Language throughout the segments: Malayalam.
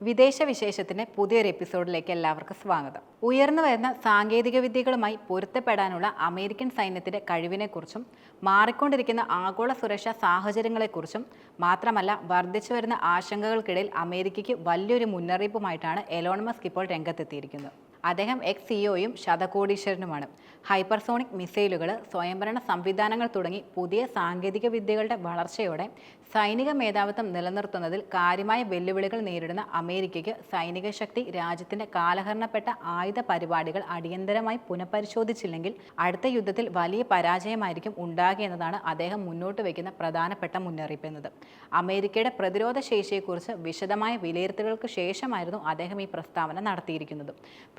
വിദേശ വിശേഷത്തിന്റെ പുതിയൊരു എപ്പിസോഡിലേക്ക് എല്ലാവർക്കും സ്വാഗതം. ഉയർന്നു വരുന്ന സാങ്കേതിക വിദ്യകളുമായി പൊരുത്തപ്പെടാനുള്ള അമേരിക്കൻ സൈന്യത്തിന്റെ കഴിവിനെക്കുറിച്ചും മാറിക്കൊണ്ടിരിക്കുന്ന ആഗോള സുരക്ഷാ സാഹചര്യങ്ങളെക്കുറിച്ചും മാത്രമല്ല വർദ്ധിച്ചു വരുന്ന ആശങ്കകൾക്കിടയിൽ അമേരിക്കയ്ക്ക് വലിയൊരു മുന്നറിയിപ്പുമായിട്ടാണ് എലോൺ മസ്ക് ഇപ്പോൾ രംഗത്തെത്തിയിരിക്കുന്നത്. അദ്ദേഹം എക്സ് സിഇഒയും ശതകോടീശ്വരനുമാണ്. ഹൈപ്പർസോണിക് മിസൈലുകൾ സ്വയംഭരണ സംവിധാനങ്ങൾ തുടങ്ങി പുതിയ സാങ്കേതിക വിദ്യകളുടെ വളർച്ചയോടെ സൈനിക മേധാവിത്വം നിലനിർത്തുന്നതിൽ കാര്യമായ വെല്ലുവിളികൾ നേരിടുന്ന അമേരിക്കയ്ക്ക് സൈനിക ശക്തി രാജ്യത്തിന്റെ കാലഹരണപ്പെട്ട ആയുധ പരിപാടികൾ അടിയന്തരമായി പുനഃപരിശോധിച്ചില്ലെങ്കിൽ അടുത്ത യുദ്ധത്തിൽ വലിയ പരാജയമായിരിക്കും ഉണ്ടാകിയെന്നതാണ് അദ്ദേഹം മുന്നോട്ട് വയ്ക്കുന്ന പ്രധാനപ്പെട്ട മുന്നറിയിപ്പ് എന്നത്. അമേരിക്കയുടെ പ്രതിരോധ ശേഷിയെക്കുറിച്ച് വിശദമായ വിലയിരുത്തലുകൾക്ക് ശേഷമായിരുന്നു അദ്ദേഹം ഈ പ്രസ്താവന നടത്തിയിരിക്കുന്നത്.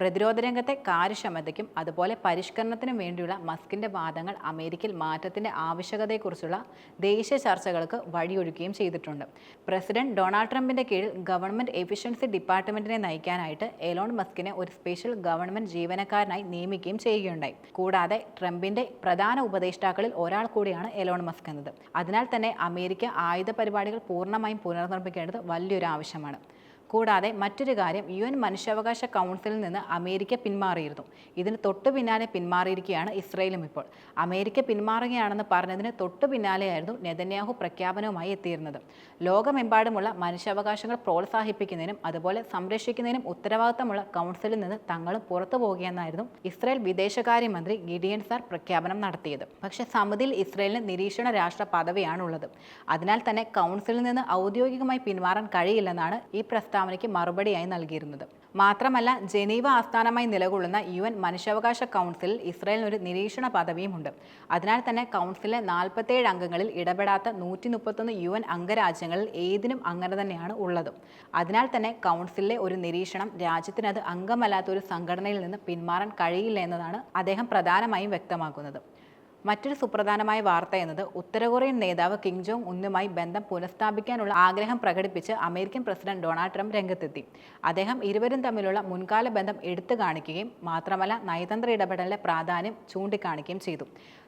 പ്രതിരോധ രംഗത്തെ കാര്യക്ഷമതയ്ക്കും അതുപോലെ പരിഷ്കരണത്തിനും വേണ്ടിയുള്ള മസ്കിന്റെ വാദങ്ങൾ അമേരിക്കയിൽ മാറ്റത്തിന്റെ ആവശ്യകതയെക്കുറിച്ചുള്ള ദേശീയ ചർച്ചകൾക്ക് വഴിയൊരുക്കുകയും ചെയ്തിട്ടുണ്ട്. പ്രസിഡന്റ് ഡൊണാൾഡ് ട്രംപിന്റെ കീഴിൽ ഗവൺമെന്റ് എഫിഷ്യൻസി ഡിപ്പാർട്ട്മെന്റിനെ നയിക്കാനായിട്ട് എലോൺ മസ്കിനെ ഒരു സ്പെഷ്യൽ ഗവൺമെന്റ് ജീവനക്കാരനായി നിയമിക്കുകയും ചെയ്യുകയുണ്ടായി. കൂടാതെ ട്രംപിന്റെ പ്രധാന ഉപദേഷ്ടാക്കളിൽ ഒരാൾ കൂടിയാണ് എലോൺ മസ്ക് എന്നത്. അതിനാൽ തന്നെ അമേരിക്ക ആയുധ പരിപാടികൾ പൂർണമായും പുനർനിർമ്മിക്കേണ്ടത് വലിയൊരു ആവശ്യമാണ്. കൂടാതെ മറ്റൊരു കാര്യം യു എൻ മനുഷ്യാവകാശ കൗൺസിലിൽ നിന്ന് അമേരിക്ക പിന്മാറിയിരുന്നു. ഇതിന് തൊട്ടു പിന്നാലെ പിന്മാറിയിരിക്കുകയാണ് ഇസ്രയേലും ഇപ്പോൾ. അമേരിക്ക പിന്മാറുകയാണെന്ന് പറഞ്ഞതിന് തൊട്ടു പിന്നാലെയായിരുന്നു നെതന്യാഹു പ്രഖ്യാപനവുമായി എത്തിയിരുന്നത്. ലോകമെമ്പാടുമുള്ള മനുഷ്യാവകാശങ്ങൾ പ്രോത്സാഹിപ്പിക്കുന്നതിനും അതുപോലെ സംരക്ഷിക്കുന്നതിനും ഉത്തരവാദിത്തമുള്ള കൗൺസിലിൽ നിന്ന് തങ്ങളും പുറത്തു പോകുകയെന്നായിരുന്നു ഇസ്രയേൽ വിദേശകാര്യമന്ത്രി ഗിഡിയൻ സാർ പ്രഖ്യാപനം നടത്തിയത്. പക്ഷേ സമിതിയിൽ ഇസ്രയേലിന് നിരീക്ഷണ രാഷ്ട്ര പദവിയാണുള്ളത്. അതിനാൽ തന്നെ കൗൺസിലിൽ നിന്ന് ഔദ്യോഗികമായി പിന്മാറാൻ കഴിയില്ലെന്നാണ് ഈ പ്രസ്താവനയ്ക്ക് മറുപടിയായി നൽകിയിരുന്നത്. മാത്രമല്ല ജനീവ ആസ്ഥാനമായി നിലകൊള്ളുന്ന യു എൻ മനുഷ്യാവകാശ കൗൺസിലിൽ ഇസ്രായേലിന് ഒരു നിരീക്ഷണ പദവിയുമുണ്ട്. അതിനാൽ തന്നെ കൗൺസിലിലെ നാൽപ്പത്തേഴ് അംഗങ്ങളിൽ ഇടപെടാത്ത നൂറ്റി മുപ്പത്തൊന്ന് യു എൻ അംഗരാജ്യങ്ങളിൽ ഏതിനും അങ്ങനെ തന്നെയാണ് ഉള്ളത്. അതിനാൽ തന്നെ കൗൺസിലിലെ ഒരു നിരീക്ഷണം രാജ്യത്തിനത് അംഗമല്ലാത്ത ഒരു സംഘടനയിൽ നിന്ന് പിന്മാറാൻ കഴിയില്ല എന്നതാണ് അദ്ദേഹം പ്രധാനമായും വ്യക്തമാക്കുന്നത്. മറ്റൊരു സുപ്രധാനമായ വാർത്ത എന്നത് ഉത്തര കൊറിയൻ നേതാവ് കിം ജോങ് ഉന്നുമായി ബന്ധം പുനഃസ്ഥാപിക്കാനുള്ള ആഗ്രഹം പ്രകടിപ്പിച്ച് അമേരിക്കൻ പ്രസിഡന്റ് ഡൊണാൾഡ് ട്രംപ് രംഗത്തെത്തി. അദ്ദേഹം ഇരുവരും തമ്മിലുള്ള മുൻകാല ബന്ധം എടുത്തു കാണിക്കുകയും മാത്രമല്ല നയതന്ത്ര ഇടപെടലിന്റെ പ്രാധാന്യം ചൂണ്ടിക്കാണിക്കുകയും ചെയ്തു.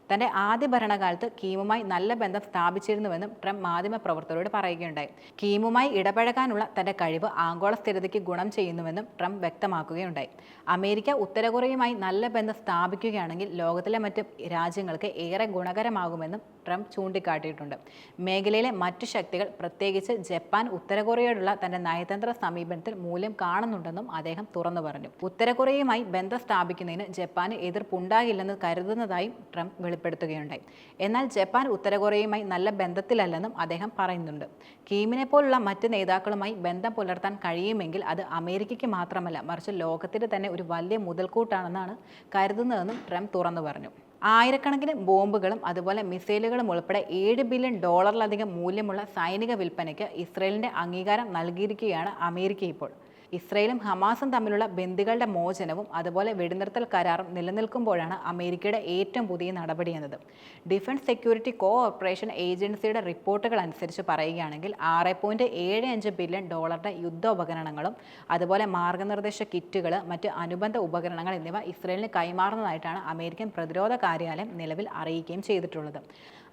തന്റെ ആദ്യ ഭരണകാലത്ത് കീമുമായി നല്ല ബന്ധം സ്ഥാപിച്ചിരുന്നുവെന്നും ട്രംപ് മാധ്യമപ്രവർത്തകരോട് പറയുകയുണ്ടായി. കീമുമായി ഇടപഴകാനുള്ള തന്റെ കഴിവ് ആഗോള സ്ഥിരതയ്ക്ക് ഗുണം ചെയ്യുന്നുവെന്നും ട്രംപ് വ്യക്തമാക്കുകയുണ്ടായി. അമേരിക്ക ഉത്തര കൊറിയയുമായി നല്ല ബന്ധം സ്ഥാപിക്കുകയാണെങ്കിൽ ലോകത്തിലെ മറ്റ് രാജ്യങ്ങൾക്ക് ഏറെ ഗുണകരമാകുമെന്നും ട്രംപ് ചൂണ്ടിക്കാട്ടിയിട്ടുണ്ട്. മേഖലയിലെ മറ്റു ശക്തികൾ പ്രത്യേകിച്ച് ജപ്പാൻ ഉത്തര കൊറിയയോടുള്ള തന്റെ നയതന്ത്ര സമീപനത്തിൽ മൂല്യം കാണുന്നുണ്ടെന്നും അദ്ദേഹം തുറന്നു പറഞ്ഞു. ഉത്തര കൊറിയയുമായി ബന്ധം സ്ഥാപിക്കുന്നതിന് ജപ്പാന് എതിർപ്പുണ്ടാകില്ലെന്ന് കരുതുന്നതായും ട്രംപ് വെളിപ്പെടുത്തുകയുണ്ടായി. എന്നാൽ ജപ്പാൻ ഉത്തര കൊറിയയുമായി നല്ല ബന്ധത്തിലല്ലെന്നും അദ്ദേഹം പറയുന്നുണ്ട്. കീമിനെ പോലുള്ള മറ്റ് നേതാക്കളുമായി ബന്ധം പുലർത്താൻ കഴിയുമെങ്കിൽ അത് അമേരിക്കയ്ക്ക് മാത്രമല്ല മറിച്ച് ലോകത്തിന് തന്നെ ഒരു വലിയ മുതൽക്കൂട്ടാണെന്നാണ് കരുതുന്നതെന്നും ട്രംപ് തുറന്നു പറഞ്ഞു. ആയിരക്കണക്കിന് ബോംബുകളും അതുപോലെ മിസൈലുകളും ഉൾപ്പെടെ ഏഴ് ബില്യൺ ഡോളറിലധികം മൂല്യമുള്ള സൈനിക വിൽപ്പനയ്ക്ക് ഇസ്രയേലിന്റെ അംഗീകാരം നൽകിയിരിക്കുകയാണ് അമേരിക്ക ഇപ്പോൾ. ഇസ്രയേലും ഹമാസും തമ്മിലുള്ള ബന്ദികളുടെ മോചനവും അതുപോലെ വെടിനിർത്തൽ കരാറും നിലനിൽക്കുമ്പോഴാണ് അമേരിക്കയുടെ ഏറ്റവും പുതിയ നടപടി എന്നത്. ഡിഫൻസ് സെക്യൂരിറ്റി കോഓപ്പറേഷൻ ഏജൻസിയുടെ റിപ്പോർട്ടുകൾ അനുസരിച്ച് പറയുകയാണെങ്കിൽ ആറ് പോയിന്റ് ഏഴ് അഞ്ച് ബില്യൺ ഡോളറുടെ യുദ്ധോപകരണങ്ങളും അതുപോലെ മാർഗനിർദ്ദേശ കിറ്റുകൾ മറ്റ് അനുബന്ധ ഉപകരണങ്ങൾ എന്നിവ ഇസ്രയേലിന് കൈമാറുന്നതായിട്ടാണ് അമേരിക്കൻ പ്രതിരോധ കാര്യാലയം നിലവിൽ അറിയിക്കുകയും ചെയ്തിട്ടുള്ളത്.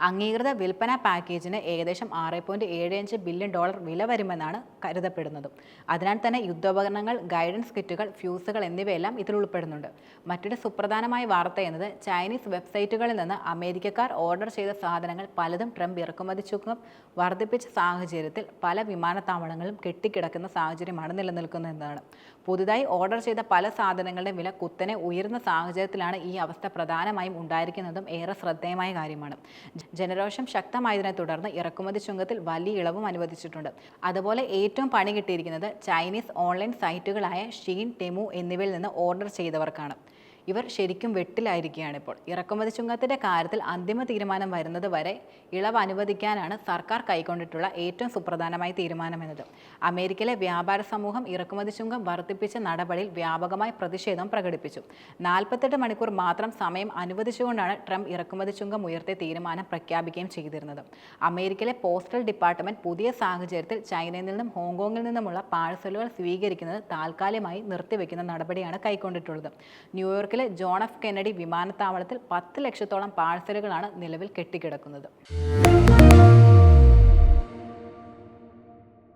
അംഗീകൃത വിൽപ്പന പാക്കേജിന് ഏകദേശം ആറ് പോയിന്റ് ഏഴ് അഞ്ച് ബില്യൺ ഡോളർ വില വരുമെന്നാണ് കരുതപ്പെടുന്നത്. അതിനാൽ തന്നെ യുദ്ധോപകരണങ്ങൾ ഗൈഡൻസ് കിറ്റുകൾ ഫ്യൂസുകൾ എന്നിവയെല്ലാം ഇതിൽ ഉൾപ്പെടുന്നുണ്ട്. മറ്റൊരു സുപ്രധാനമായ വാർത്ത എന്നത് ചൈനീസ് വെബ്സൈറ്റുകളിൽ നിന്ന് അമേരിക്കക്കാർ ഓർഡർ ചെയ്ത സാധനങ്ങൾ പലതും ട്രംപ് ഇറക്കുമതി ചുങ്കം വർദ്ധിപ്പിച്ച സാഹചര്യത്തിൽ പല വിമാനത്താവളങ്ങളും കെട്ടിക്കിടക്കുന്ന സാഹചര്യമാണ് നിലനിൽക്കുന്നതെന്നാണ് പുതുതായി ഓർഡർ ചെയ്ത പല സാധനങ്ങളുടെ വില കുത്തനെ ഉയർന്ന സാഹചര്യത്തിലാണ് ഈ അവസ്ഥ പ്രധാനമായും ഉണ്ടായിരിക്കുന്നതും ഏറെ ശ്രദ്ധേയമായ കാര്യമാണ്. ജനരോഷം ശക്തമായതിനെ തുടർന്ന് ഇറക്കുമതി ചുങ്കത്തിൽ വലിയ ഇളവും അനുവദിച്ചിട്ടുണ്ട്. അതുപോലെ ഏറ്റവും പണി കിട്ടിയിരിക്കുന്നത് ചൈനീസ് ഓൺലൈൻ സൈറ്റുകളായ ഷീൻ ടെമു എന്നിവയിൽ നിന്ന് ഓർഡർ ചെയ്തവർക്കാണ്. ഇവർ ശരിക്കും വെട്ടിലായിരിക്കുകയാണ് ഇപ്പോൾ ഇറക്കുമതി ചുങ്കത്തിന്റെ കാര്യത്തിൽ അന്തിമ തീരുമാനം വരുന്നത് വരെ ഇളവ് അനുവദിക്കാനാണ് സർക്കാർ കൈക്കൊണ്ടിട്ടുള്ള ഏറ്റവും സുപ്രധാനമായ തീരുമാനമെന്നത്. അമേരിക്കയിലെ വ്യാപാര സമൂഹം ഇറക്കുമതി ചുങ്കം വർദ്ധിപ്പിച്ച നടപടിയിൽ വ്യാപകമായി പ്രതിഷേധം പ്രകടിപ്പിച്ചു. നാൽപ്പത്തെട്ട് മണിക്കൂർ മാത്രം സമയം അനുവദിച്ചുകൊണ്ടാണ് ട്രംപ് ഇറക്കുമതി ചുങ്കം ഉയർത്തിയ തീരുമാനം പ്രഖ്യാപിക്കുകയും ചെയ്തിരുന്നത്. അമേരിക്കയിലെ പോസ്റ്റൽ ഡിപ്പാർട്ട്മെന്റ് പുതിയ സാഹചര്യത്തിൽ ചൈനയിൽ നിന്നും ഹോങ്കോങ്ങിൽ നിന്നുമുള്ള പാഴ്സലുകൾ സ്വീകരിക്കുന്നത് താൽക്കാലികമായി നിർത്തിവെക്കുന്ന നടപടിയാണ് കൈക്കൊണ്ടിട്ടുള്ളത്. ന്യൂയോർക്കിലെ ജോൺ എഫ് കെന്നഡി വിമാനത്താവളത്തിൽ പത്ത് ലക്ഷത്തോളം പാഴ്സലുകളാണ് നിലവിൽ കെട്ടിക്കിടക്കുന്നത്.